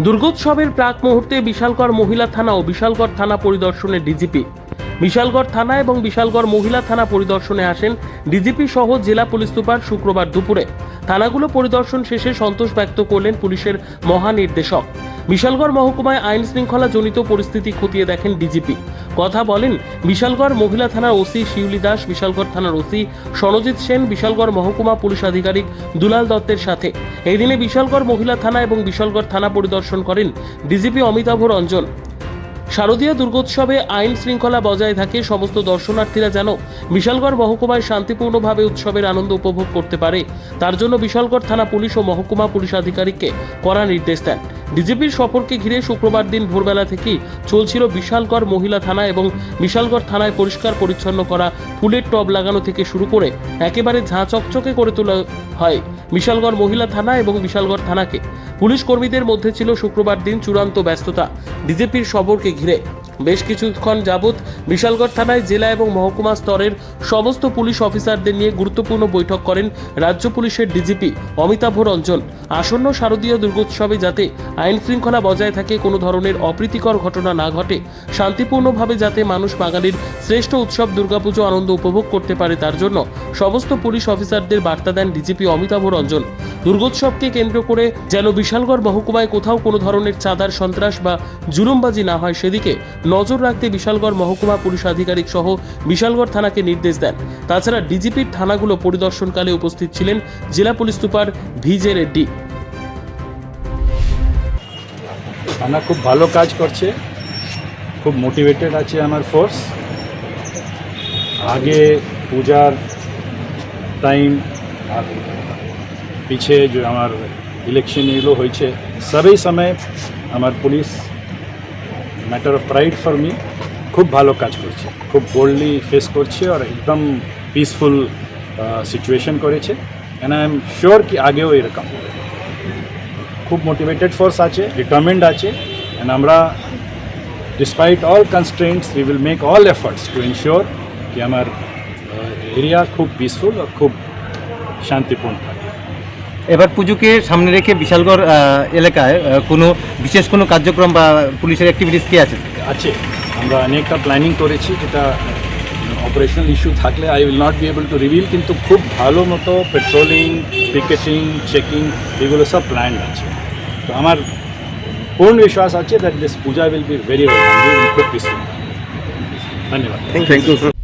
দুর্গোৎসবের প্রাক মুহূর্তে বিশালগড় মহিলা থানা ও বিশালগড় থানা পরিদর্শনে ডিজিপি। বিশালগড় থানা এবং বিশালগড় মহিলা থানা পরিদর্শনে আসেন ডিজিপি সহ জেলা পুলিশ সুপার শুক্রবার দুপুরে। থানাগুলো পরিদর্শন শেষে সন্তোষ ব্যক্ত করলেন পুলিশের মহানির্দেশক। বিশালগড় মহকুমায় আইন শৃঙ্খলা জনিত পরিস্থিতি খতিয়ে দেখেন ডিজিপি। কথা বলেন, বিশালগড় মহিলা থানার ওসি শিউলি দাস, বিশালগড় থানার ওসি সনজিৎ সেন, বিশালগড় মহকুমা পুলিশ আধিকারিক দুলাল দত্তের সাথে। এই দিনে বিশালগড় মহিলা থানা এবং বিশালগড় থানা পরিদর্শন করেন ডিজিপি অমিতাভ রঞ্জন। শারদীয় দুর্গোৎসবে আইন শৃঙ্খলা বজায় থাকে, সমস্ত দর্শনার্থীরা যেন বিশালগড় মহকুমায় শান্তিপূর্ণভাবে উৎসবের আনন্দ উপভোগ করতে পারে। তার জন্য বিশালগড় থানা পুলিশ ও মহকুমা পুলিশ আধিকারিককে কড়া নির্দেশ দেন। ডিজিপির সফরকে ঘিরে শুক্রবার দিন ভোরবেলা থেকেই চলছিল বিশালগড় মহিলা থানা এবং বিশালগড় থানায় পরিষ্কার পরিচ্ছন্ন করা ফুলের টব লাগানো থেকে শুরু করে একেবারে ঝাঁ চকচকে করে তোলা হয় বিশালগড় মহিলা থানা এবং বিশালগড় থানাকে। পুলিশ কর্মীদের মধ্যে ছিল শুক্রবার দিন চূড়ান্ত ব্যস্ততা। ডিজেপির সফরকে ঘিরে বেশ কিছুক্ষণ যাবৎ বিশালগড় থানায় জেলা এবং মহকুমা স্তরের সমস্ত পুলিশ অফিসারদের নিয়ে গুরুত্বপূর্ণ বৈঠক করেন রাজ্য পুলিশের ডিজিপি অমিতাভ রঞ্জন। আসন্ন শারদীয় দুর্গোৎসবে যাতে আইন শৃঙ্খলা বজায় থাকে, কোনো ধরনের অপ্রীতিকর ঘটনা না ঘটে, শান্তিপূর্ণভাবে যাতে মানুষ বাঙালির শ্রেষ্ঠ উৎসব দুর্গাপুজো আনন্দ উপভোগ করতে পারে তার জন্য সমস্ত পুলিশ অফিসারদের বার্তা দেন ডিজিপি অমিতাভ রঞ্জন। দুর্গোৎসবকে কেন্দ্র করে যেন বিশালগড় মহকুমায় কোথাও কোনো ধরনের চাঁদার সন্ত্রাস বা জুলুমবাজি না হয়, সেদিকে নজর রাখতে বিশালগড় মহকুমা পুলিশ আধিকারিক সহ বিশালগড় থানাকে নির্দেশ দেন। তাছাড়া ডিজিপির থানাগুলো পরিদর্শনকালে উপস্থিত ছিলেন জেলা পুলিশ সুপার ভিজে রেড্ডি। থানা খুব ভালো কাজ করছে, খুব মোটিভেটেড আছে আমার ফোর্স আগে পূজার টাইম পিছে যে আমার ইলেকশন এগুলো হয়েছে সবই সময় আমার police matter of pride for me খুব ভালো কাজ করছে খুব বোল্ডলি ফেস করছে আর একদম পিসফুল সিচুয়েশন করেছে অ্যান্ড আই এম শিওর কি আগেও এরকম খুব মোটিভেটেড ফোর্স আছে ডিটারমেন্ড আছে অ্যান্ড আমরা despite all constraints we will make all efforts to ensure কি আমার এরিয়া খুব পিসফুল আর খুব শান্তিপূর্ণ থাকে এবার পুজোকে সামনে রেখে বিশালগড় এলাকায় কোনো বিশেষ কোনো কার্যক্রম বা পুলিশের অ্যাক্টিভিটিস কি আছে? আছে। আমরা অনেকটা প্ল্যানিং করেছি যেটা অপারেশনাল ইস্যু থাকলে I will not be able to reveal কিন্তু খুব ভালো মতো পেট্রোলিং পিকেটিং চেকিং এগুলো সব প্ল্যান আছে। তো আমার পূর্ণ বিশ্বাস আছে that this puja will be very very খুব পিসফুল ধন্যবাদ। Thank you